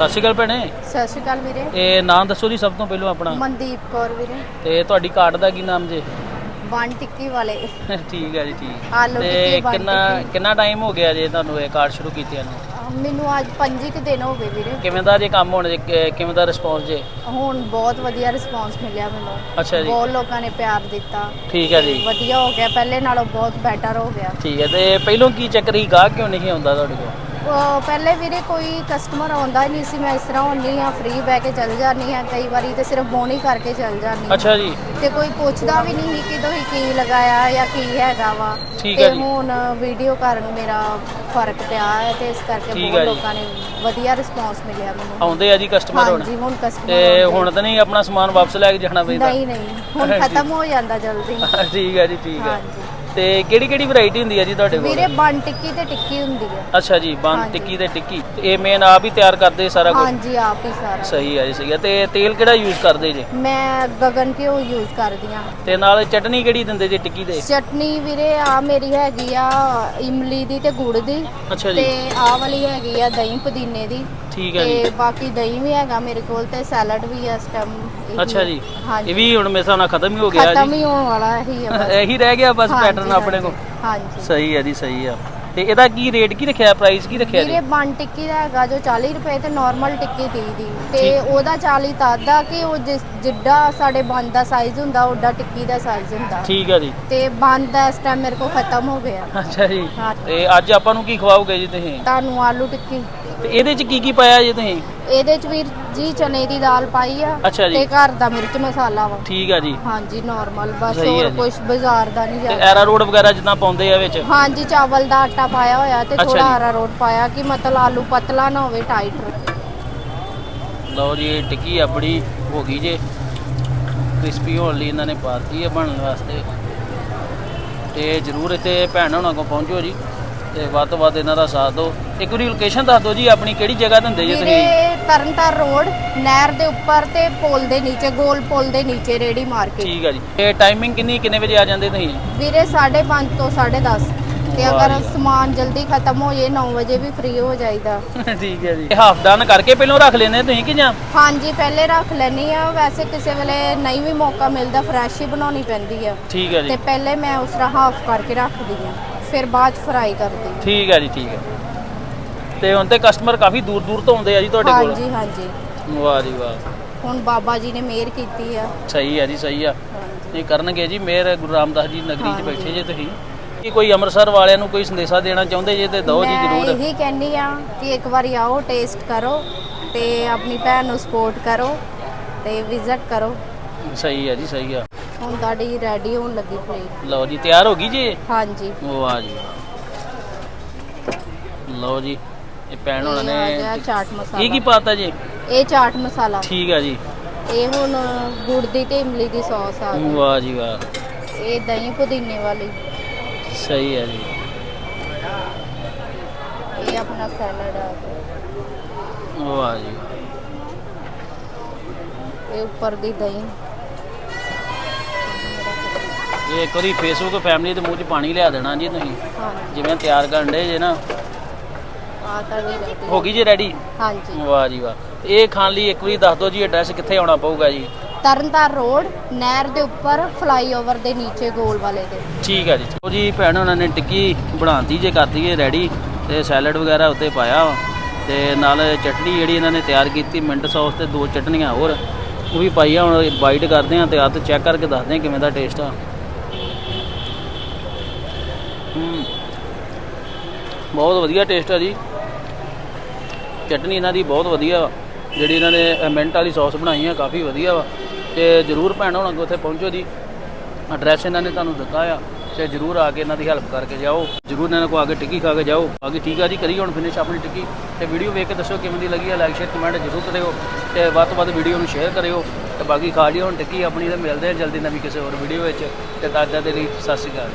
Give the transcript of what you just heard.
ਸਤਿ ਸ਼੍ਰੀ ਅਕਾਲ ਭੈਣੇ। ਸਤਿ ਸ਼੍ਰੀ ਅਕਾਲ ਵੀਰੇ। ਇਹ ਨਾਮ ਦੱਸੋ ਜੀ ਸਭ ਤੋਂ ਪਹਿਲਾਂ ਆਪਣਾ। ਮਨਦੀਪ ਕੌਰ ਵੀਰੇ। ਤੇ ਤੁਹਾਡੀ ਕਾਰਡ ਦਾ ਕੀ ਨਾਮ ਜੇ? ਬਣ ਟਿੱਕੀ ਵਾਲੇ। ਠੀਕ ਹੈ ਜੀ ਠੀਕ। ਆਲੂ ਟਿੱਕੀ ਕਿੰਨਾ ਟਿੱਕੀ। ਕਿੰਨਾ ਟਾਈਮ ਹੋ ਗਿਆ ਜੇ ਤੁਹਾਨੂੰ ਇਹ ਕਾਰਡ ਸ਼ੁਰੂ ਕੀਤਿਆਂ ਨੂੰ? ਅਹ ਮੈਨੂੰ ਅੱਜ 5 ਕੁ ਦਿਨ ਹੋ ਗਏ ਵੀਰੇ। ਕਿਵੇਂ ਦਾ ਜੇ ਕੰਮ ਹੋਣ ਜੇ ਕਿ- ਕਿਵੇਂ ਦਾ ਰਿਸਪੌਂਸ ਜੇ? ਹੁਣ ਬਹੁਤ ਵਧੀਆ ਰਿਸਪਾਂਸ ਮਿਲਿਆ ਮੈਨੂੰ। ਅੱਛਾ ਜੀ। ਬਹੁਤ ਲੋਕਾਂ ਨੇ ਪਿਆਰ ਦਿੱਤਾ। ਠੀਕ ਹੈ ਜੀ। ਵਧੀਆ ਹੋ ਗਿਆ ਪਹਿਲੇ ਨਾਲੋਂ ਬਹੁਤ ਬੈਟਰ ਹੋ ਗਿਆ। ਠੀਕ ਹੈ ਤੇ ਪਹਿਲੋਂ ਕੀ ਚੱਕਰ ਸੀ? ਗਾਹਕ ਕਿਉਂ ਨਹੀਂ ਆਉਂਦਾ ਤੁਹਾਡੇ ਕੋਲ? ਪਹਿਲੇ ਵੀਰੇ ਕੋਈ ਕਸਟਮਰ ਆਉਂਦਾ ਹੀ ਨਹੀਂ ਸੀ ਮੈਂ ਇਸ ਤਰ੍ਹਾਂ ਹੁੰਨੀ ਆ ਫ੍ਰੀ ਬਹਿ ਕੇ ਚੱਲ ਜਾਂਦੀ ਆ ਕਈ ਵਾਰੀ ਤੇ ਸਿਰਫ ਬੋਨੀ ਕਰਕੇ ਚੱਲ ਜਾਂਦੀ ਹਾਂ। ਅੱਛਾ ਜੀ। ਤੇ ਕੋਈ ਪੁੱਛਦਾ ਵੀ ਨਹੀਂ ਕਿ ਤੁਸੀਂ ਕੀ ਲਗਾਇਆ ਜਾਂ ਕੀ ਹੈਗਾ ਵਾ। ਠੀਕ ਤੇ ਹੈ ਜੀ। ਹੁਣ ਵੀਡੀਓ ਕਾਰਨ ਮੇਰਾ ਫ਼ਰਕ ਪਿਆ ਹੈ ਤੇ ਇਸ ਕਰਕੇ ਠੀਕ ਬਹੁਤ ਜੀ। ਲੋਕਾਂ ਨੇ ਵਧੀਆ ਰਿਸਪਾਂਸ ਮਿਲਿਆ ਮੈਨੂੰ। ਆਉਂਦੇ ਆ ਜੀ ਕਸਟਮਰ ਹੁਣ। ਹਾਂਜੀ ਹੁਣ ਕਸਟਮਰ ਤੇ ਹੁਣ ਤਾਂ ਨਹੀਂ ਆਪਣਾ ਸਮਾਨ ਵਾਪਸ ਲੈ ਕੇ ਜਾਣਾ ਪੈਂਦਾ ਨਹੀਂ ਨਹੀਂ ਹੁਣ ਖਤਮ ਹੋ ਜਾਂਦਾ ਜਲਦੀ। ਠੀਕ ਹੈ ਜੀ ਠੀਕ ਹੈ ਹਾਂਜੀ। ਤੇ ਕਿਹੜੀ ਕਿਹੜੀ ਵੈਰਾਈਟੀ ਹੁੰਦੀ ਹੈ ਜੀ ਤੁਹਾਡੇ ਵੀਰੇ ਕੋਲ ਬਨ ਟਿੱਕੀ ਤੇ ਟਿੱਕੀ ਹੁੰਦੀ ਹੈ ਅੱਛਾ ਜੀ ਬੰਦ ਹਾਂਜੀ। ਟਿੱਕੀ ਤੇ ਟਿੱਕੀ। ਤੇ ਇਹ ਮੇਨ ਆਪ ਹੀ ਤਿਆਰ ਕਰਦੇ ਸਾਰਾ ਕੁਝ? ਹਾਂਜੀ ਆਪ ਹੀ ਸਾਰਾ। ਸਹੀ ਹੈ ਜੀ ਸਹੀ ਹੈ ਤੇ ਤੇਲ ਕਿਹੜਾ ਯੂਜ਼ ਕਰਦੇ ਜੀ? ਮੈਂ ਗਗਨ ਘਿਓ ਯੂਜ਼ ਕਰਦੀ ਆ। ਤੇ ਨਾਲ ਚਟਨੀ ਕਿਹੜੀ ਦਿੰਦੇ ਜੀ ਟਿੱਕੀ ਦੇ? ਚਟਨੀ ਵੀਰੇ ਆ ਮੇਰੀ ਹੈਗੀ ਆ ਇਮਲੀ ਦੀ ਤੇ ਗੁੜ ਦੀ। ਅੱਛਾ ਜੀ। ਤੇ ਆ ਵਾਲੀ ਹੈਗੀ ਆ ਦਹੀਂ ਪੁਦੀਨੇ ਦੀ। ਠੀਕ ਹੈ ਜੀ। ਤੇ ਬਾਕੀ ਦਹੀਂ ਵੀ ਹੈਗਾ ਮੇਰੇ ਕੋਲ ਤੇ ਸੈਲਡ ਵੀ ਆ ਇਸ ਟਾਈਮ ਅੱਛਾ ਜੀ। ਹਾਂਜੀ। ਇਹ ਵੀ ਹੁਣ ਮੇਰੇ ਹਿਸਾਬ ਨਾਲ ਖਤਮ ਹੀ ਹੋ ਗਿਆ ਖਤਮ ਜੀ ਹੀ ਹੋਣ ਵਾਲਾ ਹੀ ਆ ਬਸ। ਇਹੀ ਰਹਿ ਗਿਆ ਬਸ ਹਾਂਜੀ, ਪੈਟਰਨ ਆਪਣੇ ਕੋਲ। ਹਾਂਜੀ। ਸਹੀ ਹੈ ਜੀ ਸਹੀ ਆ। ਤੇ ਇਹਦਾ ਕੀ ਰੇਟ ਕੀ ਰੱਖਿਆ ਪ੍ਰਾਈਸ ਕੀ ਰੱਖਿਆ ਜੀ? ਵੀਰੇ ਬਨ ਟਿੱਕੀ ਦਾ ਹੈਗਾ ਜੋ 40 ਰੁਪਏ ਤੇ ਨਾਰਮਲ ਟਿੱਕੀ 30 ਦੀ ਤੇ ਠੀਕ। ਉਹਦਾ 40 ਤਦ ਦਾ ਕਿ ਉਹ ਜਿਸ ਜਿੱਡਾ ਸਾਡੇ ਬਨ ਦਾ ਸਾਈਜ਼ ਹੁੰਦਾ ਓਡਾ ਟਿੱਕੀ ਦਾ ਸਾਈਜ਼ ਹੁੰਦਾ। ਠੀਕ ਹੈ ਜੀ। ਤੇ ਬਨ ਦਾ ਇਸ ਟਾਈਮ ਮੇਰੇ ਕੋਲ ਖਤਮ ਹੋ ਗਿਆ। ਅੱਛਾ ਜੀ। ਹਾਂ। ਤੇ ਅੱਜ ਆਪਾਂ ਨੂੰ ਕੀ ਖਵਾਓਗੇ ਜੀ ਤੁਸੀਂ? ਤੁਹਾਨੂੰ ਆਲੂ ਟਿੱਕੀ। ਤੇ ਇਹਦੇ ਚ ਕੀ ਕੀ ਪਾਇਆ ਜੀ ਤੁਸੀਂ? ਇਹਦੇ ਚ ਵੀਰ ਜੀ ਚਨੇ ਦੀ ਦਾਲ ਪਾਈ ਆ ਅੱਛਾ ਜੀ। ਤੇ ਘਰ ਦਾ ਮਿਰਚ ਮਸਾਲਾ ਵਾ। ਠੀਕ ਆ ਜੀ। ਹਾਂਜੀ ਨਾਰਮਲ ਬਸ ਸਹੀ ਹੈ ਹੋਰ ਜੀ। ਕੁਝ ਬਾਜ਼ਾਰ ਦਾ ਨਹੀਂ ਤੇ ਐਰਾ ਰੋਡ ਵਗੈਰਾ ਜਿੱਦਾਂ ਪਾਉਂਦੇ ਆ ਵਿੱਚ? ਹਾਂਜੀ ਚਾਵਲ ਦਾ ਆਟਾ ਪਾਇਆ ਹੋਇਆ ਤੇ ਅੱਛਾ ਥੋੜਾ ਜੀ। ਹਰਾ ਰੋਟ ਪਾਇਆ ਕਿ ਮਤਲਬ ਆਲੂ ਪਤਲਾ ਨਾ ਹੋਵੇ ਟਾਈਟ ਲਓ ਜੀ ਇਹ ਟਿੱਕੀ ਆਪਣੀ ਹੋ ਗਈ ਜੇ। ਕ੍ਰਿਸਪੀ ਹੋਣ ਲਈ ਇਹਨਾਂ ਨੇ ਪਾਤੀ ਹੈ ਬਣਨ ਵਾਸਤੇ। ਤੇ ਜਰੂਰ ਇੱਥੇ ਭੈਣ ਹੋਣਾ ਕੋ ਪਹੁੰਚੋ ਜੀ। ਤੇ ਵੱਧ ਤੋਂ ਵੱਧ ਇਹਨਾਂ ਦਾ ਸਾਥ ਦਿਓ। ਇੱਕ ਵਾਰੀ ਲੋਕੇਸ਼ਨ ਦੱਸ ਦਿਓ ਜੀ ਆਪਣੀ ਕਿਹੜੀ ਜਗ੍ਹਾ ਦਿੰਦੇ ਜੀ ਤੁਸੀਂ? ਤਰਨਤਾਰ ਰੋਡ ਨਹਿਰ ਦੇ ਉੱਪਰ ਤੇ ਪੁਲ ਦੇ ਨੀਚੇ ਗੋਲ ਪੁਲ ਦੇ ਨੀਚੇ ਰੇੜੀ ਮਾਰਕੀਟ ਠੀਕ ਆ ਜੀ। ਤੇ ਟਾਈਮਿੰਗ ਕਿੰਨੀ ਕਿੰਨੇ ਵਜੇ ਆ ਜਾਂਦੇ ਤੁਸੀਂ? ਵੀਰੇ 5:30 ਤੋਂ 10:30 ਤੇ ਵਾਹ ਅਗਰ ਜੀ। ਸਮਾਨ ਜਲਦੀ ਖਤਮ ਹੋ ਜੇ 9 ਵਜੇ ਵੀ ਫ੍ਰੀ ਹੋ ਜਾਈਦਾ। ਠੀਕ ਹੈ ਜੀ। ਹਾਫ ਡਨ ਕਰਕੇ ਪਹਿਲਾਂ ਰੱਖ ਲੈਂਦੇ ਤੁਸੀਂ ਕਿ ਜਾਂ? ਹਾਂਜੀ ਪਹਿਲੇ ਰੱਖ ਲੈਣੀ ਆ। ਵੈਸੇ ਕਿਸੇ ਵੇਲੇ ਨਹੀਂ ਵੀ ਮੌਕਾ ਮਿਲਦਾ ਫਰੈਸ਼ ਹੀ ਬਣਾਉਣੀ ਪੈਂਦੀ ਆ। ਠੀਕ ਹੈ ਤੇ ਜੀ ਪਹਿਲੇ ਮੈਂ ਉਸ ਤਰ੍ਹਾਂ ਹਾਫ ਕਰਕੇ ਰੱਖਦੀ ਆ ਫਿਰ ਬਾਅਦ ਚ ਫਰਾਈ ਕਰਦੀ ਠੀਕ ਹੈ ਜੀ ਠੀਕ ਹੈ ਤੇ ਹੁਣ ਤੇ ਕਸਟਮਰ ਕਾਫੀ ਦੂਰ ਦੂਰ ਤੋਂ ਆਉਂਦੇ ਆ ਜੀ ਤੁਹਾਡੇ ਕੋਲ। ਹਾਂਜੀ ਹਾਂਜੀ। ਵਾਹ ਜੀ ਵਾਹ। ਹੁਣ ਬਾਬਾ ਜੀ ਨੇ ਮਿਹਰ ਕੀਤੀ ਆ। ਸਹੀ ਹੈ ਜੀ ਸਹੀ ਆ। ਇਹ ਕਰਨਗੇ ਜੀ ਮੇਰ ਗੁਰੂ ਰਾਮਦਾਸ ਜੀ ਨਗਰੀ 'ਚ। ਬੈਠੇ ਜੇ ਤੁਸੀਂ। ਕੀ ਕੋਈ ਅੰਮ੍ਰਿਤਸਰ ਵਾਲਿਆਂ ਨੂੰ ਕੋਈ ਸੰਦੇਸ਼ਾ ਦੇਣਾ ਚਾਹੁੰਦੇ ਜੇ ਤੇ ਦਿਓ ਜੀ ਮੈਂ ਜ਼ਰੂਰ। ਇਹੀ ਕਹਿੰਦੀ ਆ ਕਿ ਇੱਕ ਵਾਰੀ ਆਓ ਟੇਸਟ ਕਰੋ ਤੇ ਆਪਣੀ ਭੈਣ ਨੂੰ ਸਪੋਰਟ ਕਰੋ ਤੇ ਵਿਜ਼ਿਟ ਕਰੋ। ਸਹੀ ਹੈ ਜੀ ਸਹੀ ਆ। ਹੁਣ ਤੁਹਾਡੀ ਰੈਡੀ ਹੋਣ ਲੱਗੀ ਪਲੇਟ ਲਓ ਜੀ ਤਿਆਰ ਹੋ ਗਈ ਜੀ ਹਾਂਜੀ। ਵਾਹ ਜੀ ਲਓ ਜੀ ਇਹ ਪੈਣ ਹੋਣਾ ਇਹ ਆ ਗਿਆ ਨੇ ਚਾਟ ਕੀ ਕੀ ਮਸਾਲਾ ਪਾਤਾ ਜੀ? ਇਹ ਚਾਟ ਮਸਾਲਾ। ਠੀਕ ਆ ਜੀ। ਇਹ ਹੁਣ ਗੁੜ ਦੀ ਤੇ ਇਮਲੀ ਦੀ ਸੌਸ ਆ ਗਈ। ਵਾਹ ਜੀ ਵਾਹ। ਇਹ ਦਹੀਂ ਪੁਦੀਨੇ ਵਾਲੀ। ਸਹੀ ਹੈ ਜੀ। ਇਹ ਆਪਣਾ ਸੈਲਡ ਆ। ਗਿਆ ਵਾਹ ਜੀ। ਇਹ ਉੱਪਰ ਦੀ ਦਹੀਂ। ਇਹ ਇੱਕ ਵਾਰੀ ਫੇਸਬੁੱਕ ਫੈਮਿਲੀ ਦੇ ਮੂੰਹ 'ਚ ਪਾਣੀ ਲਿਆ ਦੇਣਾ ਜੀ ਤੁਸੀਂ। ਹਾਂਜੀ। ਜਿਵੇਂ ਤਿਆਰ ਕਰਨ ਦੇ ਜੇ ਨਾ। ਹੋ। ਗਈ ਜੀ ਰੈਡੀ ਹਾਂਜੀ। ਵਾਹ ਜੀ ਵਾਹ। ਇਹ ਖਾਣ ਲਈ ਇੱਕ ਵਾਰੀ ਦੱਸ ਦਿਓ ਜੀ ਐਡਰੈਸ ਕਿੱਥੇ ਆਉਣਾ ਪਊਗਾ ਜੀ? ਤਰਨਤਾਰ ਰੋਡ ਨਹਿਰ ਦੇ ਉੱਪਰ ਫਲਾਈਓਵਰ ਦੇ ਨੀਚੇ ਗੋਲ ਵਾਲੇ ਦੇ ਠੀਕ ਹੈ ਜੀ। ਉਹ ਜੀ ਭੈਣ ਉਹਨਾਂ ਨੇ ਟਿੱਕੀ ਬਣਾਉਂਦੀ ਜੇ ਕਰਦੀ ਹੈ ਰੈਡੀ ਤੇ ਸੈਲਡ ਵਗੈਰਾ ਉੱਤੇ ਪਾਇਆ ਵਾ। ਤੇ ਨਾਲ ਚਟਨੀ ਜਿਹੜੀ ਇਹਨਾਂ ਨੇ ਤਿਆਰ ਕੀਤੀ ਮਿੰਟ ਸੌਸ ਤੇ ਦੋ ਚਟਨੀਆਂ ਹੋਰ। ਉਹ ਵੀ ਪਾਈਆਂ ਹੁਣ ਬਾਈਟ ਕਰਦੇ ਆ ਤੇ ਆ ਤੇ ਚੈੱਕ ਕਰਕੇ ਦੱਸਦੇ ਆ ਕਿਵੇਂ ਦਾ ਟੇਸਟ ਆ। ਬਹੁਤ ਵਧੀਆ ਟੇਸਟ ਆ ਜੀ। ਚਟਨੀ ਇਹਨਾਂ ਦੀ ਬਹੁਤ ਵਧੀਆ ਵਾ। ਜਿਹੜੀ ਇਹਨਾਂ ਨੇ ਮਿੰਟ ਵਾਲੀ ਸੌਸ ਬਣਾਈ ਆ, ਕਾਫੀ ਵਧੀਆ ਵਾ। ਤੇ ਜਰੂਰ ਭੈਣ ਹੋਣਾ ਕੋ ਉੱਥੇ ਪਹੁੰਚੋ ਜੀ। ਐਡਰੈਸ ਇਹਨਾਂ ਨੇ ਤੁਹਾਨੂੰ ਦਿੱਤਾ ਆ ਤੇ ਜਰੂਰ ਆ ਕੇ ਇਹਨਾਂ ਦੀ ਹੈਲਪ ਕਰਕੇ ਜਾਓ। ਜਰੂਰ ਇਹਨਾਂ ਕੋ ਆ ਕੇ ਟਿੱਕੀ ਖਾ ਕੇ ਜਾਓ। ਬਾਕੀ ਠੀਕ ਆ ਜੀ, ਕਰੀ ਹੁਣ ਫਿਨਿਸ਼ ਆਪਣੀ ਟਿੱਕੀ। ਤੇ ਵੀਡੀਓ ਵੇਖ ਕੇ ਦੱਸੋ ਕਿਵੇਂ ਦੀ ਲੱਗੀ ਆ। ਲਾਈਕ ਸ਼ੇਅਰ ਕਮੈਂਟ ਜਰੂਰ ਕਰਿਓ। ਤੇ ਵੱਧ ਤੋਂ ਵੱਧ ਵੀਡੀਓ ਨੂੰ ਸ਼ੇਅਰ ਕਰਿਓ। ਤੇ ਬਾਕੀ ਖਾ ਲਿਓ ਹੁਣ ਟਿੱਕੀ ਆਪਣੀ ਤੇ ਮਿਲਦੇ ਆ ਜਲਦੀ ਨਵੀਂ ਕਿਸੇ ਹੋਰ ਵੀਡੀਓ ਵਿੱਚ। ਤੇ ਤਦ ਦੇ ਲਈ ਸਤਿ ਸ਼੍ਰੀ ਅਕਾਲ।